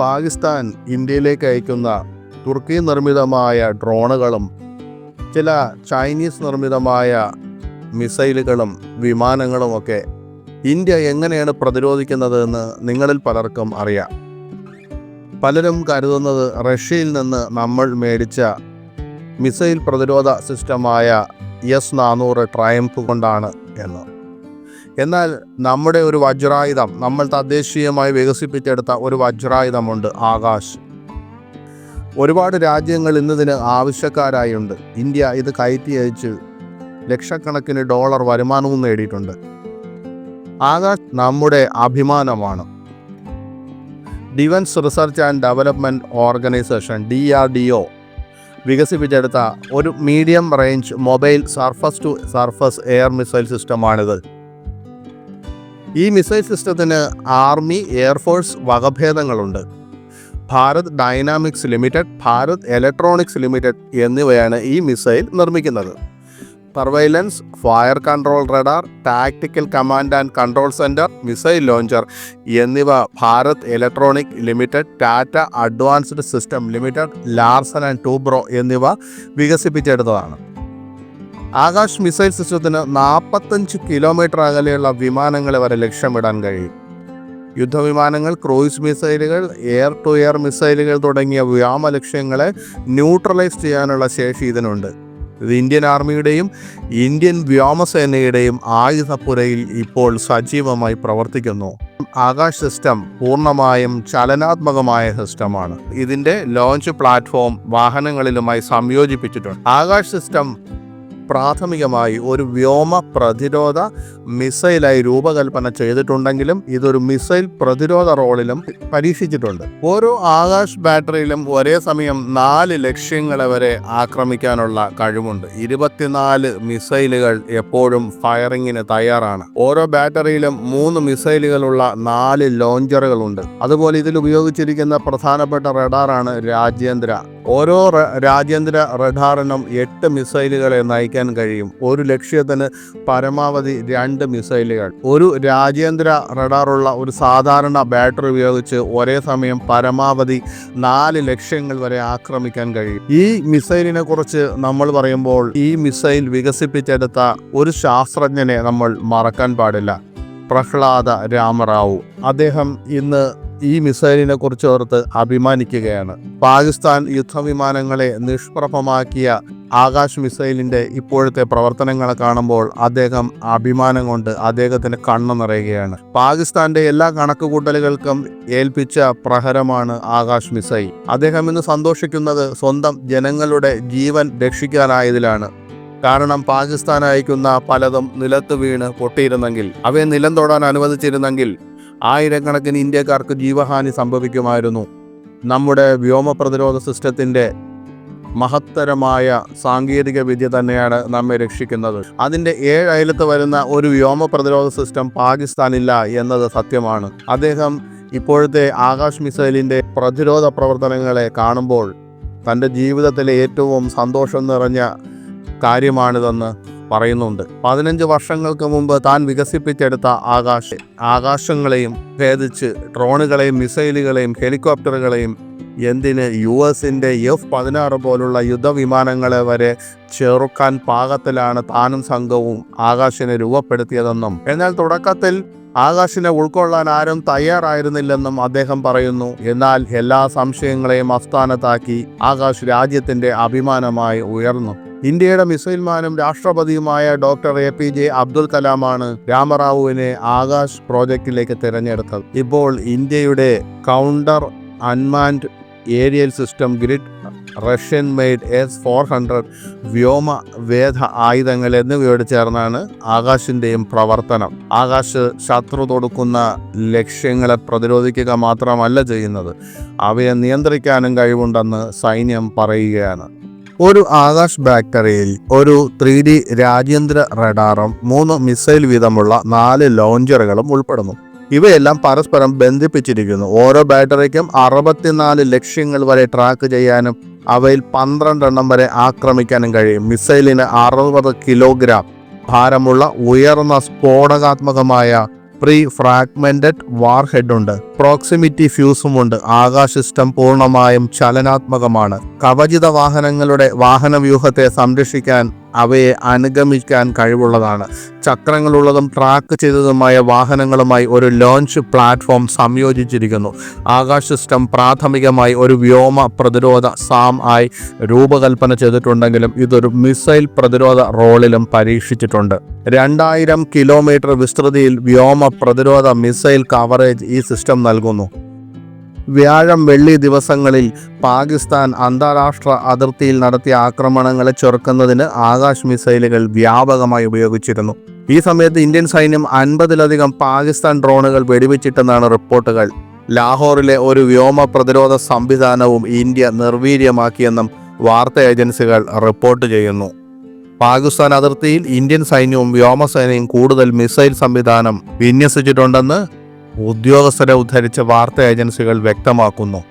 പാകിസ്ഥാൻ ഇന്ത്യയിലേക്ക് അയക്കുന്ന തുർക്കി നിർമ്മിതമായ ഡ്രോണുകളും ചില ചൈനീസ് നിർമ്മിതമായ മിസൈലുകളും വിമാനങ്ങളുമൊക്കെ ഇന്ത്യ എങ്ങനെയാണ് പ്രതിരോധിക്കുന്നത് എന്ന് നിങ്ങളിൽ പലർക്കും അറിയാം. പലരും കരുതുന്നത് റഷ്യയിൽ നിന്ന് നമ്മൾ മേടിച്ച മിസൈൽ പ്രതിരോധ സിസ്റ്റമായ എസ് നാനൂറ് ട്രയംഫ് കൊണ്ടാണ് എന്ന്. എന്നാൽ നമ്മുടെ ഒരു വജ്രായുധം നമ്മൾ തദ്ദേശീയമായി വികസിപ്പിച്ചെടുത്ത ഒരു വജ്രായുധമുണ്ട് ആകാശ്. ഒരുപാട് രാജ്യങ്ങൾ ഇന്നതിന് ആവശ്യക്കാരായുണ്ട്. ഇന്ത്യ ഇത് കയറ്റി അയച്ച് ലക്ഷക്കണക്കിന് ഡോളർ വരുമാനവും നേടിയിട്ടുണ്ട്. ആകാശ് നമ്മുടെ അഭിമാനമാണ്. Defence Research and Development Organisation D R D O വികസിപ്പിച്ചെടുത്ത ഒരു medium range mobile surface to surface air missile സിസ്റ്റമാണിത്. ഈ മിസൈൽ സിസ്റ്റത്തിന് army air force വകഭേദങ്ങളുണ്ട്. Bharat Dynamics Limited Bharat Electronics Limited എന്നിവയാണ് ഈ മിസൈൽ നിർമ്മിക്കുന്നത്. Surveillance fire control radar tactical command and control centre missile launcher എന്നിവ Bharat Electronic Limited Tata Advanced System Limited Larsen and Toubro എന്നിവ വികസിപ്പിച്ചെടുത്തതാണ്. Akash missile സിസ്റ്റത്തിന് നാൽപ്പത്തഞ്ച് kilometre അകലെയുള്ള വിമാനങ്ങളെ വരെ ലക്ഷ്യമിടാൻ കഴിയും. യുദ്ധവിമാനങ്ങൾ ക്രൂയിസ് മിസൈലുകൾ എയർ ടു എയർ മിസൈലുകൾ തുടങ്ങിയ വ്യോമ ലക്ഷ്യങ്ങളെ ന്യൂട്രലൈസ് ചെയ്യാനുള്ള ശേഷി ഇതിനുണ്ട്. ഇത് ഇന്ത്യൻ ആർമിയുടെയും ഇന്ത്യൻ വ്യോമസേനയുടെയും ആയുധപ്പുരയിൽ ഇപ്പോൾ സജീവമായി പ്രവർത്തിക്കുന്നു. ആകാശ് സിസ്റ്റം പൂർണമായും ചലനാത്മകമായ സിസ്റ്റമാണ്. ഇതിന്റെ ലോഞ്ച് പ്ലാറ്റ്ഫോം വാഹനങ്ങളിലുമായി സംയോജിപ്പിച്ചിട്ടുണ്ട്. ആകാശ് സിസ്റ്റം പ്രാഥമികമായി ഒരു വ്യോമ പ്രതിരോധ മിസൈലായി രൂപകൽപ്പന ചെയ്തിട്ടുണ്ടെങ്കിലും ഇതൊരു മിസൈൽ പ്രതിരോധ റോളിലും പരീക്ഷിച്ചിട്ടുണ്ട്. ഓരോ ആകാശ് ബാറ്ററിയിലും ഒരേ സമയം നാല് ലക്ഷ്യങ്ങളെ വരെ ആക്രമിക്കാനുള്ള കഴിവുണ്ട്. ഇരുപത്തിനാല് മിസൈലുകൾ എപ്പോഴും ഫയറിംഗിന് തയ്യാറാണ്. ഓരോ ബാറ്ററിയിലും മൂന്ന് മിസൈലുകളുള്ള നാല് ലോഞ്ചറുകളുണ്ട്. അതുപോലെ ഇതിൽ ഉപയോഗിച്ചിരിക്കുന്ന പ്രധാനപ്പെട്ട റഡാറാണ് രാജ്യാന്തര ഓരോ രാജ്യാന്തര റഡാറിനും എട്ട് മിസൈലുകളെ നയിക്കാൻ കഴിയും. ഒരു ലക്ഷ്യത്തിന് പരമാവധി രണ്ട് മിസൈലുകൾ. ഒരു രാജ്യാന്തര റഡാറുള്ള ഒരു സാധാരണ ബാറ്ററി ഉപയോഗിച്ച് ഒരേ സമയം പരമാവധി നാല് ലക്ഷ്യങ്ങൾ വരെ ആക്രമിക്കാൻ കഴിയും. ഈ മിസൈലിനെ കുറിച്ച് നമ്മൾ പറയുമ്പോൾ ഈ മിസൈൽ വികസിപ്പിച്ചെടുത്ത ഒരു ശാസ്ത്രജ്ഞനെ നമ്മൾ മറക്കാൻ പാടില്ല. പ്രഹ്ലാദ രാമറാവു. അദ്ദേഹം ഇന്ന് ഈ മിസൈലിനെ കുറിച്ച് ഓർത്ത് അഭിമാനിക്കുകയാണ്. പാകിസ്ഥാൻ യുദ്ധവിമാനങ്ങളെ നിഷ്പ്രഭമാക്കിയ ആകാശ് മിസൈലിന്റെ ഇപ്പോഴത്തെ പ്രവർത്തനങ്ങളെ കാണുമ്പോൾ അദ്ദേഹം അഭിമാനം കൊണ്ട് അദ്ദേഹത്തിന് കണ്ണു നിറയുകയാണ്. പാകിസ്ഥാന്റെ എല്ലാ കണക്കുകൂട്ടലുകൾക്കും ഏൽപ്പിച്ച പ്രഹരമാണ് ആകാശ് മിസൈൽ. അദ്ദേഹം ഇന്ന് സന്തോഷിക്കുന്നത് സ്വന്തം ജനങ്ങളുടെ ജീവൻ രക്ഷിക്കാനായതിലാണ്. കാരണം പാകിസ്ഥാൻ അയക്കുന്ന പലതും നിലത്ത് വീണ് പൊട്ടിയിരുന്നെങ്കിൽ അവയെ നിലം തൊടാൻ അനുവദിച്ചിരുന്നെങ്കിൽ ആയിരക്കണക്കിന് ഇന്ത്യക്കാർക്ക് ജീവഹാനി സംഭവിക്കുമായിരുന്നു. നമ്മുടെ വ്യോമ പ്രതിരോധ സിസ്റ്റത്തിന്റെ മഹത്തരമായ സാങ്കേതിക വിദ്യ തന്നെയാണ് നമ്മെ രക്ഷിക്കുന്നത്. അതിന്റെ ഏഴ് അയലത്ത് വരുന്ന ഒരു വ്യോമ പ്രതിരോധ സിസ്റ്റം പാകിസ്ഥാനില്ല എന്നത് സത്യമാണ്. അദ്ദേഹം ഇപ്പോഴത്തെ ആകാശ് മിസൈലിന്റെ പ്രതിരോധ പ്രവർത്തനങ്ങളെ കാണുമ്പോൾ തന്റെ ജീവിതത്തിലെ ഏറ്റവും സന്തോഷം നിറഞ്ഞ കാര്യമാണിതെന്ന് പറയുന്നുണ്ട്. പതിനഞ്ച് വർഷങ്ങൾക്ക് മുമ്പ് താൻ വികസിപ്പിച്ചെടുത്ത ആകാശ ആകാശങ്ങളെയും ഭേദിച്ച് ഡ്രോണുകളെയും മിസൈലുകളെയും ഹെലികോപ്റ്ററുകളെയും എന്തിന് യു എസിന്റെ എഫ് പതിനാറ് പോലുള്ള യുദ്ധവിമാനങ്ങളെ വരെ ചെറുക്കാൻ പാകത്തിലാണ് താനും സംഘവും ആകാശിനെ രൂപപ്പെടുത്തിയതെന്നും. എന്നാൽ തുടക്കത്തിൽ ആകാശിനെ ഉൾക്കൊള്ളാൻ ആരും തയ്യാറായിരുന്നില്ലെന്നും അദ്ദേഹം പറയുന്നു. എന്നാൽ എല്ലാ സംശയങ്ങളെയും അസ്ഥാനത്താക്കി ആകാശ് രാജ്യത്തിന്റെ അഭിമാനമായി ഉയർന്നു. ഇന്ത്യയുടെ മിസൈൽമാനും രാഷ്ട്രപതിയുമായ doctor A P J Abdul കലാമാണ് രാമറാവുവിനെ ആകാശ് പ്രോജക്റ്റിലേക്ക് തിരഞ്ഞെടുത്തത്. ഇപ്പോൾ ഇന്ത്യയുടെ counter unmanned aerial system grid Russian made S four hundred വ്യോമ വേദ ആയുധങ്ങൾ എന്നിവയോട് ചേർന്നാണ് ആകാശിന്റെയും പ്രവർത്തനം. ആകാശ് ശത്രു തൊടുക്കുന്ന ലക്ഷ്യങ്ങളെ പ്രതിരോധിക്കുക മാത്രമല്ല ചെയ്യുന്നത്. അവയെ നിയന്ത്രിക്കാനും കഴിവുണ്ടെന്ന് സൈന്യം പറയുകയാണ്. ഒരു ആകാശ് ബാറ്ററിയിൽ ഒരു ത്രീ ഡി രാജ്യാന്തര റഡാറും മൂന്ന് മിസൈൽ വീതമുള്ള നാല് ലോഞ്ചറുകളും ഉൾപ്പെടുന്നു. ഇവയെല്ലാം പരസ്പരം ബന്ധിപ്പിച്ചിരിക്കുന്നു. ഓരോ ബാറ്ററിക്കും അറുപത്തിനാല് ലക്ഷ്യങ്ങൾ വരെ ട്രാക്ക് ചെയ്യാനും അവയിൽ പന്ത്രണ്ടെണ്ണം വരെ ആക്രമിക്കാനും കഴിയും. മിസൈലിന് അറുപത് കിലോഗ്രാം ഭാരമുള്ള ഉയർന്ന സ്ഫോടകാത്മകമായ പ്രീ ഫ്രാഗ്മെന്റഡ് വാർ ഹെഡുണ്ട് ഉണ്ട്. പ്രോക്സിമിറ്റി ഫ്യൂസും ഉണ്ട്. ആകാശ സിസ്റ്റം പൂർണമായും ചലനാത്മകമാണ്. കവചിത വാഹനങ്ങളുടെ വാഹന വ്യൂഹത്തെ സംരക്ഷിക്കാൻ അവയെ അനുഗമിക്കാൻ കഴിവുള്ളതാണ്. ചക്രങ്ങളുള്ളതും ട്രാക്ക് ചെയ്തതുമായ വാഹനങ്ങളുമായി ഒരു ലോഞ്ച് പ്ലാറ്റ്ഫോം സംയോജിച്ചിരിക്കുന്നു. ആകാശ സിസ്റ്റം പ്രാഥമികമായി ഒരു വ്യോമ പ്രതിരോധ സാം ആയി രൂപകൽപ്പന ചെയ്തിട്ടുണ്ടെങ്കിലും ഇതൊരു മിസൈൽ പ്രതിരോധ റോളിലും പരീക്ഷിച്ചിട്ടുണ്ട്. രണ്ടായിരം കിലോമീറ്റർ വിസ്തൃതിയിൽ വ്യോമ പ്രതിരോധ മിസൈൽ കവറേജ് ഈ സിസ്റ്റം നൽകുന്നു. വ്യാഴം വെള്ളി ദിവസങ്ങളിൽ പാകിസ്ഥാൻ അന്താരാഷ്ട്ര അതിർത്തിയിൽ നടത്തിയ ആക്രമണങ്ങളെ ചെറുക്കുന്നതിന് ആകാശ് മിസൈലുകൾ വ്യാപകമായി ഉപയോഗിച്ചിരുന്നു. ഈ സമയത്ത് ഇന്ത്യൻ സൈന്യം അൻപതിലധികം പാകിസ്ഥാൻ ഡ്രോണുകൾ വെടിവെച്ചിട്ടെന്നാണ് റിപ്പോർട്ടുകൾ. ലാഹോറിലെ ഒരു വ്യോമ പ്രതിരോധ സംവിധാനവും ഇന്ത്യ നിർവീര്യമാക്കിയെന്നും വാർത്താ ഏജൻസികൾ റിപ്പോർട്ട് ചെയ്യുന്നു. പാകിസ്ഥാൻ അതിർത്തിയിൽ ഇന്ത്യൻ സൈന്യവും വ്യോമസേനയും കൂടുതൽ മിസൈൽ സംവിധാനം വിന്യസിച്ചിട്ടുണ്ടെന്ന് ഉദ്യോഗസ്ഥരെ ഉദ്ധരിച്ച വാർത്താ ഏജൻസികൾ വ്യക്തമാക്കുന്നു.